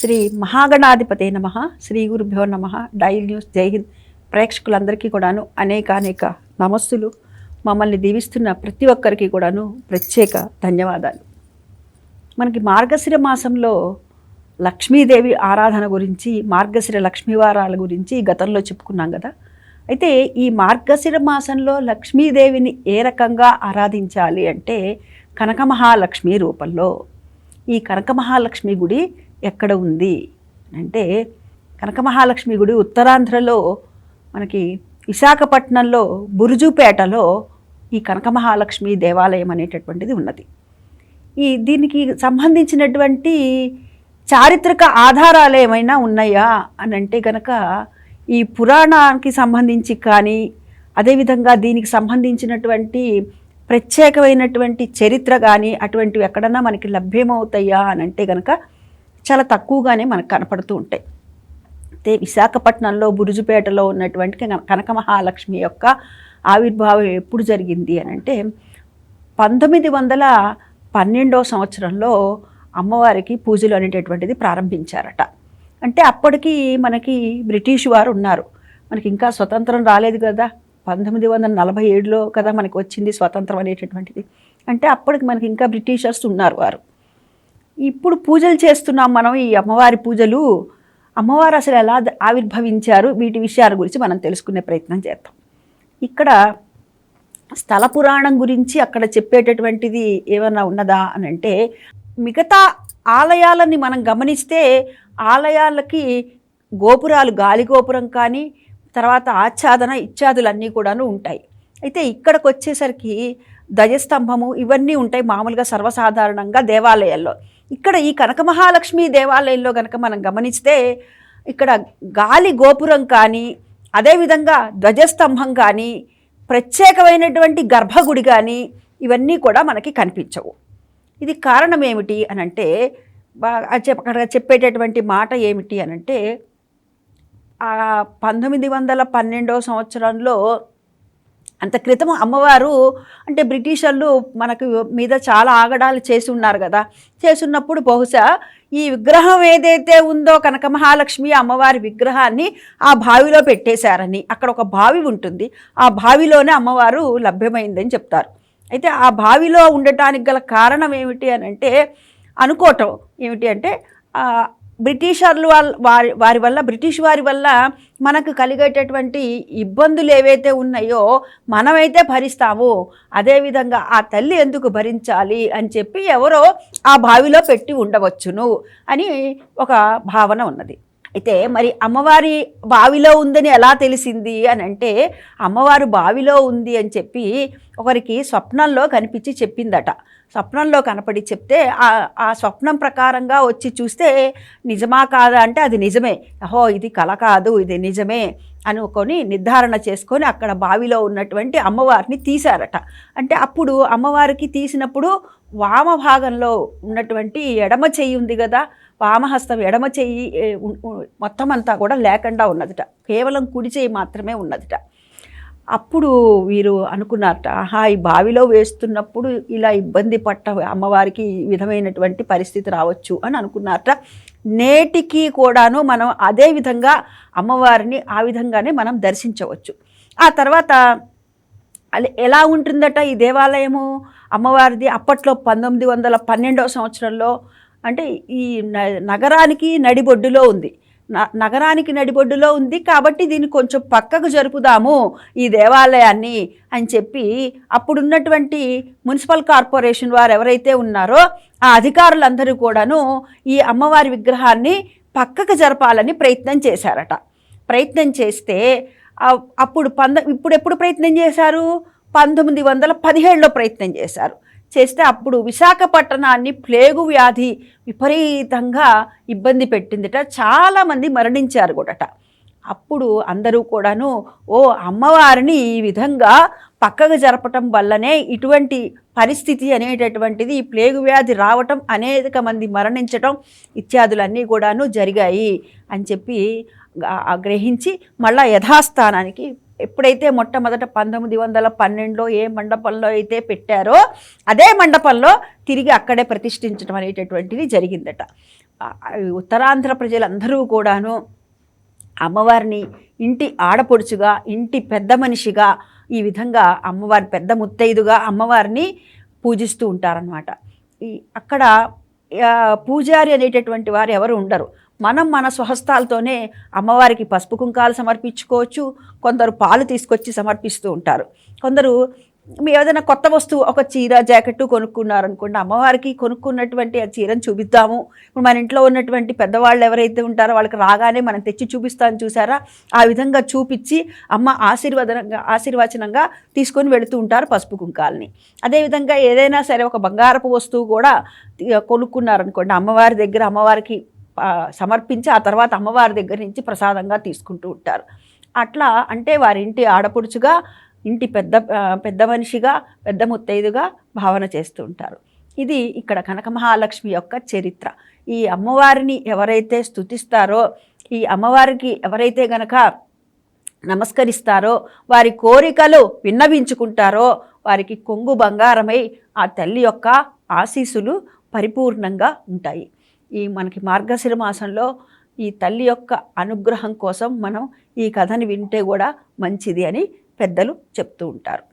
శ్రీ మహాగణాధిపతే నమ. శ్రీ గురుభ్యో నమ. Dial news. జై హింద్. ప్రేక్షకులందరికీ కూడాను అనేక అనేక నమస్సులు. మమ్మల్ని దీవిస్తున్న ప్రతి ఒక్కరికి కూడాను ప్రత్యేక ధన్యవాదాలు. మనకి మార్గశిర మాసంలో లక్ష్మీదేవి ఆరాధన గురించి మార్గశిర లక్ష్మీవారాల గురించి గతంలో చెప్పుకున్నాం కదా. అయితే ఈ మార్గశిర మాసంలో లక్ష్మీదేవిని ఏ రకంగా ఆరాధించాలి అంటే కనక మహాలక్ష్మి రూపంలో. ఈ కనకమహాలక్ష్మి గుడి ఎక్కడ ఉంది? అంటే కనక మహాలక్ష్మి గుడి ఉత్తరాంధ్రలో మనకి విశాఖపట్నంలో బురుజుపేటలో ఈ కనక మహాలక్ష్మి దేవాలయం అనేటటువంటిది ఉన్నది. ఈ దీనికి సంబంధించినటువంటి చారిత్రక ఆధారాలు ఏమైనా ఉన్నాయా? అని అంటే కనుక ఈ పురాణానికి సంబంధించి కానీ అదేవిధంగా దీనికి సంబంధించినటువంటి ప్రత్యేకమైనటువంటి చరిత్ర కానీ అటువంటివి ఎక్కడన్నా మనకి లభ్యమవుతాయా? అని అంటే కనుక చాలా తక్కువగానే మనకు కనపడుతూ ఉంటాయి. అయితే విశాఖపట్నంలో బురుజుపేటలో ఉన్నటువంటి కన- కనక మహాలక్ష్మి యొక్క ఆవిర్భావం ఎప్పుడు జరిగింది అని అంటే పంతొమ్మిది వందల పన్నెండో సంవత్సరంలో అమ్మవారికి పూజలు అనేటటువంటిది ప్రారంభించారట. అంటే అప్పటికి మనకి బ్రిటిష్ వారు ఉన్నారు. మనకి ఇంకా స్వతంత్రం రాలేదు కదా. పంతొమ్మిది వందల నలభై ఏడులో కదా మనకి వచ్చింది స్వతంత్రం అనేటటువంటిది. అంటే అప్పటికి మనకి ఇంకా బ్రిటిషర్స్ ఉన్నారు వారు. ఇప్పుడు పూజలు చేస్తున్నాం మనం ఈ అమ్మవారి పూజలు. అమ్మవారు అసలు ఎలా ఆవిర్భవించారు? వీటి విషయాల గురించి మనం తెలుసుకునే ప్రయత్నం చేద్దాం. ఇక్కడ స్థల పురాణం గురించి అక్కడ చెప్పేటటువంటిది ఏమన్నా ఉన్నదా అని అంటే మిగతా ఆలయాలని మనం గమనిస్తే ఆలయాలకి గోపురాలు గాలి గోపురం కానీ తర్వాత ఆచ్ఛాదన ఇత్యాదులన్నీ కూడాను ఉంటాయి. అయితే ఇక్కడికి వచ్చేసరికి ధ్వజస్తంభము ఇవన్నీ ఉంటాయి మామూలుగా సర్వసాధారణంగా దేవాలయాల్లో. ఇక్కడ ఈ కనక మహాలక్ష్మి దేవాలయంలో కనుక మనం గమనిస్తే ఇక్కడ గాలి గోపురం కానీ అదేవిధంగా ధ్వజస్తంభం కానీ ప్రత్యేకమైనటువంటి గర్భగుడి కానీ ఇవన్నీ కూడా మనకి కనిపించవు. ఇది కారణం ఏమిటి అని అంటే చెప్- అక్కడ చెప్పేటటువంటి మాట ఏమిటి అని అంటే పంతొమ్మిది వందల పన్నెండో సంవత్సరంలో అంత క్రితం అమ్మవారు అంటే బ్రిటిషర్లు మనకు మీద చాలా ఆగడాలు చేసి ఉన్నారు కదా. చేసున్నప్పుడు బహుశా ఈ విగ్రహం ఏదైతే ఉందో కనక మహాలక్ష్మి అమ్మవారి విగ్రహాన్ని ఆ బావిలో పెట్టేశారని అక్కడ ఒక బావి ఉంటుంది. ఆ బావిలోనే అమ్మవారు లభ్యమైందని చెప్తారు. అయితే ఆ బావిలో ఉండటానికి గల కారణం ఏమిటి అని అంటే అనుకోవటం ఏమిటి అంటే బ్రిటిషర్లు వాళ్ళ వారి వారి వల్ల బ్రిటిష్ వారి వల్ల మనకు కలిగేటటువంటి ఇబ్బందులు ఏవైతే ఉన్నాయో మనమైతే భరిస్తాము. అదేవిధంగా ఆ తల్లి ఎందుకు భరించాలి అని చెప్పి ఎవరో ఆ బావిలో పెట్టి ఉండవచ్చును అని ఒక భావన ఉన్నది. అయితే మరి అమ్మవారి బావిలో ఉందని ఎలా తెలిసింది అని అంటే అమ్మవారు బావిలో ఉంది అని చెప్పి ఒకరికి స్వప్నంలో కనిపించి చెప్పిందట. స్వప్నంలో కనపడి చెప్తే ఆ ఆ స్వప్నం ప్రకారంగా వచ్చి చూస్తే నిజమా కాదా అంటే అది నిజమే. అహో ఇది కల కాదు ఇది నిజమే. అనుకొని నిర్ధారణ చేసుకొని అక్కడ బావిలో ఉన్నటువంటి అమ్మవారిని తీశారట. అంటే అప్పుడు అమ్మవారికి తీసినప్పుడు వామ భాగంలో ఉన్నటువంటి ఎడమ చెయ్యి ఉంది కదా వామహస్తం ఎడమ చెయ్యి మొత్తం అంతా కూడా లేకుండా ఉన్నదిట. కేవలం కుడి చెయ్యి మాత్రమే ఉన్నదిట. అప్పుడు వీరు అనుకున్నారట ఆహా ఈ బావిలో వేస్తున్నప్పుడు ఇలా ఇబ్బంది పట్ట అమ్మవారికి ఈ విధమైనటువంటి పరిస్థితి రావచ్చు అని అనుకున్నారట. నేటికి కూడాను మనం అదే విధంగా అమ్మవారిని ఆ విధంగానే మనం దర్శించవచ్చు. ఆ తర్వాత ఎలా ఉంటుందట ఈ దేవాలయము? అమ్మవారిది అప్పట్లో పంతొమ్మిది వందల పన్నెండవ సంవత్సరంలో అంటే ఈ న- నగరానికి నడిబొడ్డులో ఉంది. నగరానికి నడిబొడ్డులో ఉంది కాబట్టి దీన్ని కొంచెం పక్కకు జరుపుదాము ఈ దేవాలయాన్ని అని చెప్పి అప్పుడున్నటువంటి మున్సిపల్ కార్పొరేషన్ వారు ఎవరైతే ఉన్నారో ఆ అధికారులందరూ కూడాను ఈ అమ్మవారి విగ్రహాన్ని పక్కకు జరపాలని ప్రయత్నం చేశారట. ప్రయత్నం చేస్తే అప్పుడు పంద ఇప్పుడు ఎప్పుడు ప్రయత్నం చేశారు? పంతొమ్మిది వందల పదిహేడులో ప్రయత్నం చేశారు. చేస్తే అప్పుడు విశాఖపట్టణాన్ని ప్లేగు వ్యాధి విపరీతంగా ఇబ్బంది పెట్టిందిట. చాలామంది మరణించారు కూడాట. అప్పుడు అందరూ కూడాను ఓ అమ్మవారిని ఈ విధంగా పక్కకు జరపటం వల్లనే ఇటువంటి పరిస్థితి అనేటటువంటిది ఈ ప్లేగు వ్యాధి రావటం అనేక మంది మరణించటం ఇత్యాదులన్నీ కూడాను జరిగాయి అని చెప్పి గ్రహించి మళ్ళా యథాస్థానానికి ఎప్పుడైతే మొట్టమొదట పంతొమ్మిది వందల పన్నెండులో ఏ మండపంలో అయితే పెట్టారో అదే మండపంలో తిరిగి అక్కడే ప్రతిష్ఠించడం అనేటటువంటిది జరిగిందట. ఉత్తరాంధ్ర ప్రజలందరూ కూడాను అమ్మవారిని ఇంటి ఆడపడుచుగా ఇంటి పెద్ద మనిషిగా ఈ విధంగా అమ్మవారి పెద్ద ముత్తైదుగా అమ్మవారిని పూజిస్తూ ఉంటారనమాట ఈ అక్కడ పూజారి అనేటటువంటి వారు ఎవరు ఉండరు. మనం మన స్వహస్తాలతోనే అమ్మవారికి పసుపు కుంకాలు సమర్పించుకోవచ్చు కొందరు పాలు తీసుకొచ్చి సమర్పిస్తూ ఉంటారు. కొందరు మీ ఏదైనా కొత్త వస్తువు ఒక చీర జాకెట్ కొనుక్కున్నారనుకోండి అమ్మవారికి కొనుక్కున్నటువంటి ఆ చీరను చూపిద్దాము. ఇప్పుడు మన ఇంట్లో ఉన్నటువంటి పెద్దవాళ్ళు ఎవరైతే ఉంటారో వాళ్ళకి రాగానే మనం తెచ్చి చూపిస్తాను చూసారా? ఆ విధంగా చూపించి అమ్మ ఆశీర్వాదంగా ఆశీర్వచనంగా తీసుకొని వెళుతూ ఉంటారు పసుపు కుంకాలని. అదేవిధంగా ఏదైనా సరే ఒక బంగారపు వస్తువు కూడా కొనుక్కున్నారనుకోండి అమ్మవారి దగ్గర అమ్మవారికి సమర్పించి ఆ తర్వాత అమ్మవారి దగ్గర నుంచి ప్రసాదంగా తీసుకుంటూ ఉంటారు. అట్లా అంటే వారింటి ఆడపడుచుగా ఇంటి పెద్ద పెద్ద మనిషిగా పెద్ద ముత్తైదుగా భావన చేస్తూ ఉంటారు. ఇది ఇక్కడ కనక మహాలక్ష్మి యొక్క చరిత్ర. ఈ అమ్మవారిని ఎవరైతే స్తుతిస్తారో ఈ అమ్మవారికి ఎవరైతే గనక నమస్కరిస్తారో వారి కోరికలు విన్నవించుకుంటారో వారికి కొంగు బంగారమై ఆ తల్లి యొక్క ఆశీసులు పరిపూర్ణంగా ఉంటాయి. ఈ మనకి మార్గశిర మాసంలో ఈ తల్లి యొక్క అనుగ్రహం కోసం మనం ఈ కథని వింటే కూడా మంచిది అని పెద్దలు చెప్తూ ఉంటారు.